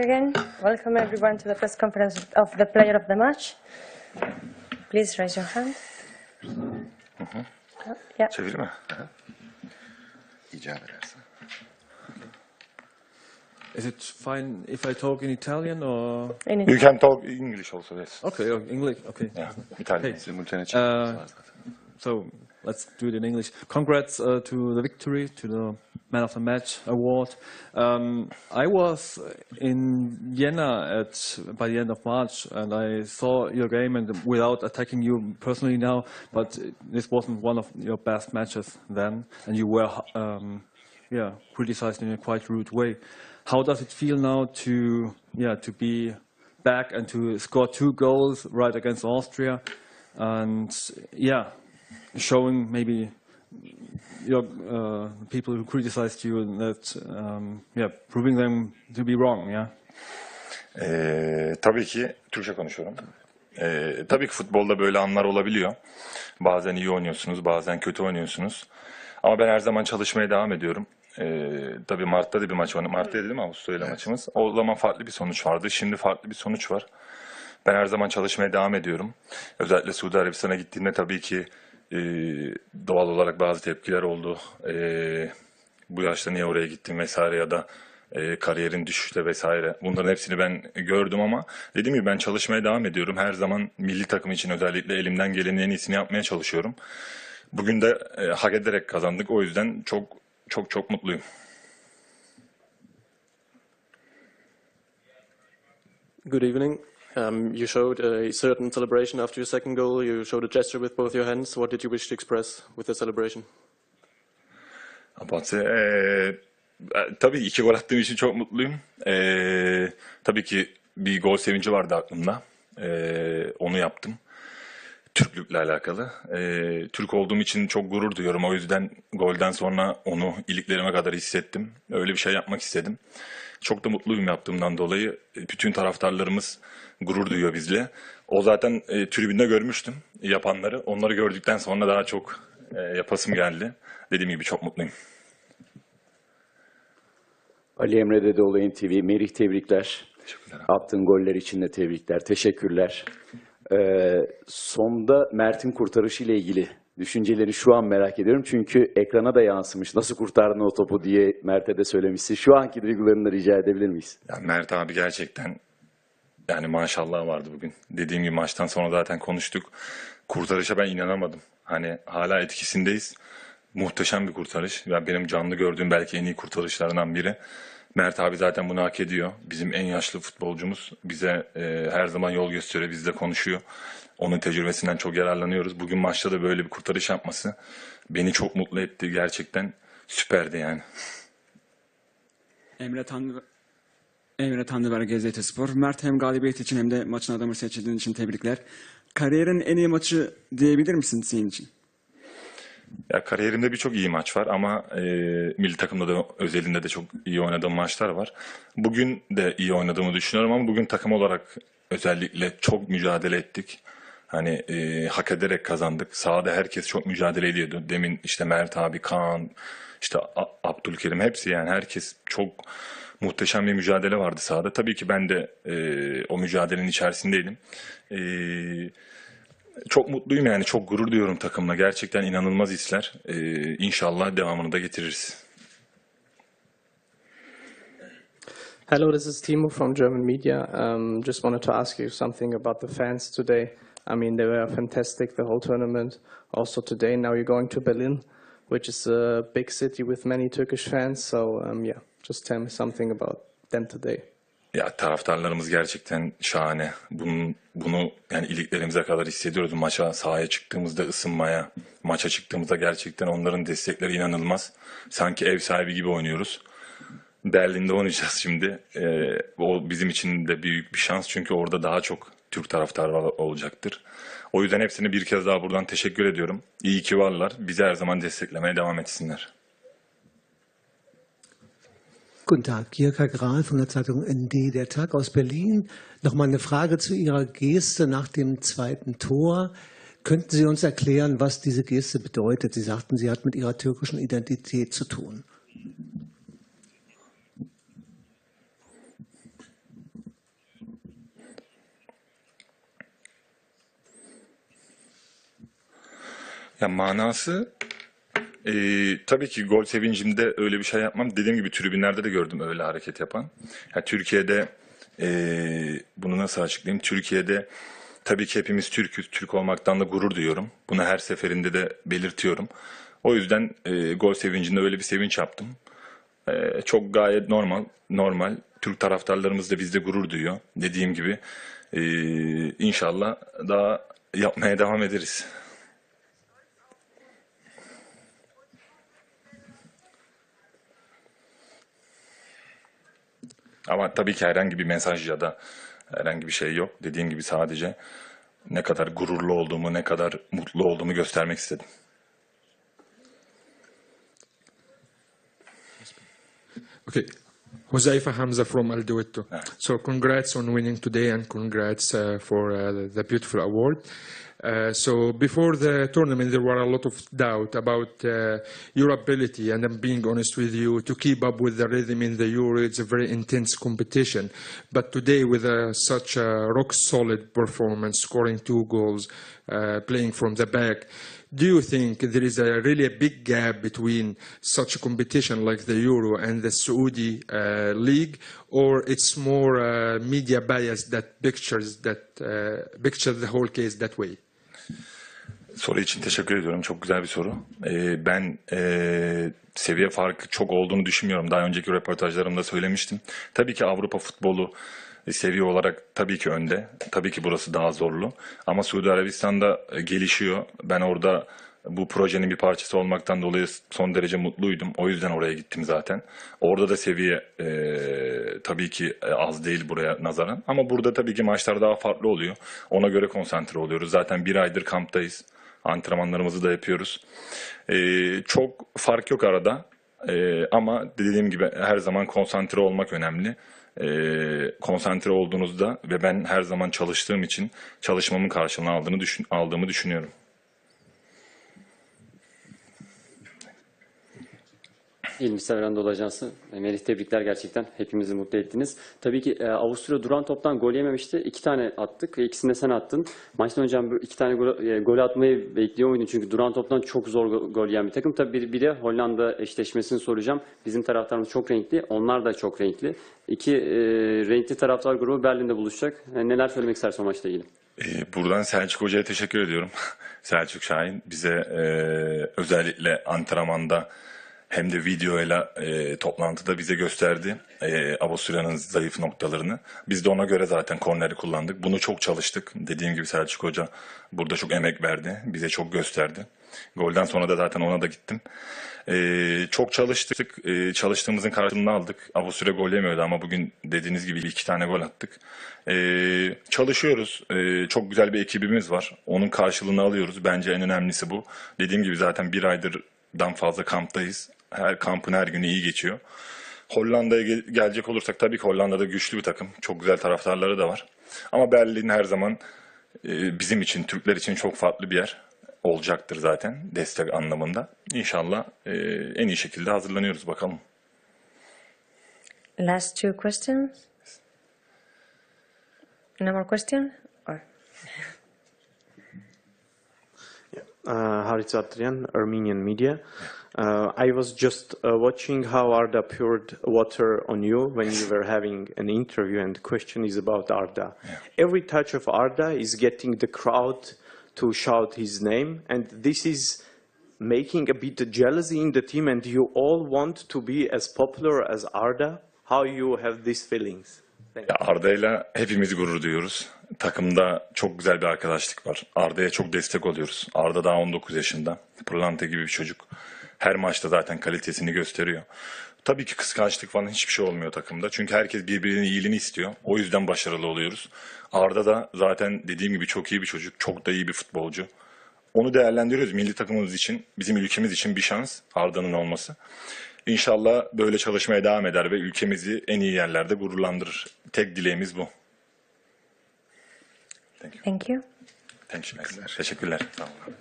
you again. Welcome everyone to the press conference of the player of the match. Please raise your hand. Oh, yeah. Çevir mi? Aha. İcab edersen. Is it fine if I talk in Italian or? In You can talk English also, yes. Okay, oh, English. Okay. Yeah, İtalyan. Hey. Simultane Uh. So let's do it in English. Congrats uh, to the victory, to the Man of the Match award. Um, I was in Vienna at by the end of March, and I saw your game. And without attacking you personally now, but this wasn't one of your best matches then, and you were, um, yeah, criticized in a quite rude way. How does it feel now to, yeah, to be back and to score two goals right against Austria, and yeah, showing maybe your uh, people who criticized you that um, yeah proving them to be wrong yeah Ee, tabii ki Türkçe konuşuyorum. Ee, tabii ki futbolda böyle anlar olabiliyor. Bazen iyi oynuyorsunuz, bazen kötü oynuyorsunuz. Ama ben her zaman çalışmaya devam ediyorum. Ee, tabii Mart'ta da bir maç var. Mart'ta değil mi Avusturya ile maçımız? O zaman farklı bir sonuç vardı. Şimdi farklı bir sonuç var. Ben her zaman çalışmaya devam ediyorum. Özellikle Suudi Arabistan'a gittiğimde tabii ki e, doğal olarak bazı tepkiler oldu. E, bu yaşta niye oraya gittim vesaire ya da e, kariyerin düşüşte vesaire. Bunların hepsini ben gördüm ama dediğim gibi ben çalışmaya devam ediyorum. Her zaman milli takım için özellikle elimden gelenin en iyisini yapmaya çalışıyorum. Bugün de e, hak ederek kazandık. O yüzden çok çok çok mutluyum. Good evening. Um, you showed a certain celebration after your second goal. You showed a gesture with both your hands. What did you wish to express with the celebration? Abatse, eee, eh, e, eh, tabii iki gol attığım için çok mutluyum. Eee, tabii ki bir gol sevinci vardı aklımda. Eee, onu yaptım. Türklükle alakalı. Eee, Türk olduğum için çok gurur duyuyorum. O yüzden golden sonra onu iliklerime kadar hissettim. Öyle bir şey yapmak istedim. Çok da mutluyum yaptığımdan dolayı. E, Bütün taraftarlarımız gurur duyuyor bizle. O zaten e, tribünde görmüştüm yapanları. Onları gördükten sonra daha çok e, yapasım geldi. Dediğim gibi çok mutluyum. Ali Emre Dedeoğlu NTV, Merih tebrikler. Teşekkürler. Attığın goller için de tebrikler, teşekkürler. Ee, sonda Mert'in kurtarışı ile ilgili düşünceleri şu an merak ediyorum. Çünkü ekrana da yansımış. Nasıl kurtardın o topu diye Mert'e de söylemişsin. Şu anki duygularını da rica edebilir miyiz? Ya Mert abi gerçekten yani maşallah vardı bugün. Dediğim gibi maçtan sonra zaten konuştuk. Kurtarışa ben inanamadım. Hani hala etkisindeyiz. Muhteşem bir kurtarış. Ya benim canlı gördüğüm belki en iyi kurtarışlarından biri. Mert abi zaten bunu hak ediyor. Bizim en yaşlı futbolcumuz. Bize e, her zaman yol gösteriyor, bizle konuşuyor. Onun tecrübesinden çok yararlanıyoruz. Bugün maçta da böyle bir kurtarış yapması beni çok mutlu etti. Gerçekten süperdi yani. Emre Tanrı Emre Tanrıver Gazete Spor. Mert hem galibiyet için hem de maçın adamı seçildiğin için tebrikler. Kariyerin en iyi maçı diyebilir misin senin için? Ya kariyerimde birçok iyi maç var ama e, milli takımda da özelinde de çok iyi oynadığım maçlar var. Bugün de iyi oynadığımı düşünüyorum ama bugün takım olarak özellikle çok mücadele ettik. Hani e, hak ederek kazandık. Sahada herkes çok mücadele ediyordu. Demin işte Mert abi, Kaan, işte Abdülkerim hepsi yani herkes çok muhteşem bir mücadele vardı sahada. Tabii ki ben de e, o mücadelenin içerisindeydim. E, çok mutluyum yani çok gurur duyuyorum takımla. Gerçekten inanılmaz hisler. Ee, inşallah devamını da getiririz. Hello, this is Timo from German media. Um, just wanted to ask you something about the fans today. I mean, they were fantastic the whole tournament. Also today, now you're going to Berlin, which is a big city with many Turkish fans. So um, yeah, just tell me something about them today. Ya taraftarlarımız gerçekten şahane. Bunun, bunu yani iliklerimize kadar hissediyoruz. Maça sahaya çıktığımızda ısınmaya, maça çıktığımızda gerçekten onların destekleri inanılmaz. Sanki ev sahibi gibi oynuyoruz. Berlin'de oynayacağız şimdi. Ee, o bizim için de büyük bir şans çünkü orada daha çok Türk taraftarı olacaktır. O yüzden hepsine bir kez daha buradan teşekkür ediyorum. İyi ki varlar. Bizi her zaman desteklemeye devam etsinler. Guten Tag, Jirka Grahl von der Zeitung ND, der Tag aus Berlin. Nochmal eine Frage zu Ihrer Geste nach dem zweiten Tor. Könnten Sie uns erklären, was diese Geste bedeutet? Sie sagten, sie hat mit Ihrer türkischen Identität zu tun. Ja, Manasse, e, tabii ki gol sevincimde öyle bir şey yapmam. Dediğim gibi tribünlerde de gördüm öyle hareket yapan. Ya Türkiye'de e, bunu nasıl açıklayayım? Türkiye'de tabii ki hepimiz Türk'üz. Türk olmaktan da gurur duyuyorum. Bunu her seferinde de belirtiyorum. O yüzden e, gol sevincinde öyle bir sevinç yaptım. E, çok gayet normal. Normal. Türk taraftarlarımız da bizde gurur duyuyor. Dediğim gibi e, inşallah daha yapmaya devam ederiz. Ama tabii ki herhangi bir mesaj ya da herhangi bir şey yok. Dediğim gibi sadece ne kadar gururlu olduğumu, ne kadar mutlu olduğumu göstermek istedim. Okay. Joseifa Hamza from El Dueto. So congrats on winning today and congrats uh, for uh, the beautiful award. Uh, so before the tournament, there were a lot of doubt about uh, your ability, and I'm being honest with you, to keep up with the rhythm in the Euro. It's a very intense competition. But today, with uh, such a rock-solid performance, scoring two goals, uh, playing from the back, do you think there is a really a big gap between such a competition like the Euro and the Saudi uh, League, or it's more uh, media bias that pictures that uh, pictures the whole case that way? Soru için teşekkür ediyorum. Çok güzel bir soru. Ee, ben e, seviye farkı çok olduğunu düşünmüyorum. Daha önceki röportajlarımda söylemiştim. Tabii ki Avrupa futbolu e, seviye olarak tabii ki önde. Tabii ki burası daha zorlu. Ama Suudi Arabistan'da e, gelişiyor. Ben orada bu projenin bir parçası olmaktan dolayı son derece mutluydum. O yüzden oraya gittim zaten. Orada da seviye e, tabii ki e, az değil buraya nazaran. Ama burada tabii ki maçlar daha farklı oluyor. Ona göre konsantre oluyoruz. Zaten bir aydır kamptayız. Antrenmanlarımızı da yapıyoruz. E, çok fark yok arada. E, ama dediğim gibi her zaman konsantre olmak önemli. E, konsantre olduğunuzda ve ben her zaman çalıştığım için çalışmamın karşılığını aldığını düşün, aldığımı düşünüyorum. İlmi Sever Anadolu Ajansı. E, Melih tebrikler gerçekten. Hepimizi mutlu ettiniz. Tabii ki e, Avusturya duran toptan gol yememişti. İki tane attık ve ikisini de sen attın. Maçtan bu iki tane gol, e, gol atmayı bekliyor muydun? Çünkü duran toptan çok zor go- gol yiyen bir takım. Tabii bir, de Hollanda eşleşmesini soracağım. Bizim taraftarımız çok renkli. Onlar da çok renkli. İki e, renkli taraftar grubu Berlin'de buluşacak. E, neler söylemek istersin o maçla ilgili? Ee, Buradan Selçuk Hoca'ya teşekkür ediyorum. Selçuk Şahin bize e, özellikle antrenmanda hem de videoyla e, toplantıda bize gösterdi e, Avusturya'nın zayıf noktalarını. Biz de ona göre zaten korneri kullandık. Bunu çok çalıştık. Dediğim gibi Selçuk Hoca burada çok emek verdi. Bize çok gösterdi. Golden sonra da zaten ona da gittim. E, çok çalıştık. E, çalıştığımızın karşılığını aldık. Avusturya gol yemiyordu ama bugün dediğiniz gibi iki tane gol attık. E, çalışıyoruz. E, çok güzel bir ekibimiz var. Onun karşılığını alıyoruz. Bence en önemlisi bu. Dediğim gibi zaten bir aydırdan fazla kamptayız. Her kampın her günü iyi geçiyor. Hollanda'ya gel- gelecek olursak tabii ki Hollanda'da güçlü bir takım. Çok güzel taraftarları da var. Ama Berlin her zaman e, bizim için, Türkler için çok farklı bir yer olacaktır zaten destek anlamında. İnşallah e, en iyi şekilde hazırlanıyoruz bakalım. Last two questions. No more question? Or Uh, Harit Adrian, Armenian media. Uh, I was just uh, watching how Arda poured water on you when you were having an interview, and the question is about Arda. Every touch of Arda is getting the crowd to shout his name, and this is making a bit of jealousy in the team, and you all want to be as popular as Arda. How you have these feelings? Ya Arda'yla hepimiz gurur duyuyoruz. Takımda çok güzel bir arkadaşlık var. Arda'ya çok destek oluyoruz. Arda daha 19 yaşında. Pırlanta gibi bir çocuk. Her maçta zaten kalitesini gösteriyor. Tabii ki kıskançlık falan hiçbir şey olmuyor takımda. Çünkü herkes birbirinin iyiliğini istiyor. O yüzden başarılı oluyoruz. Arda da zaten dediğim gibi çok iyi bir çocuk. Çok da iyi bir futbolcu. Onu değerlendiriyoruz milli takımımız için, bizim ülkemiz için bir şans Arda'nın olması. İnşallah böyle çalışmaya devam eder ve ülkemizi en iyi yerlerde gururlandırır. Tek dileğimiz bu. thank you. Thank you. Teşekkürler. Sağ olun.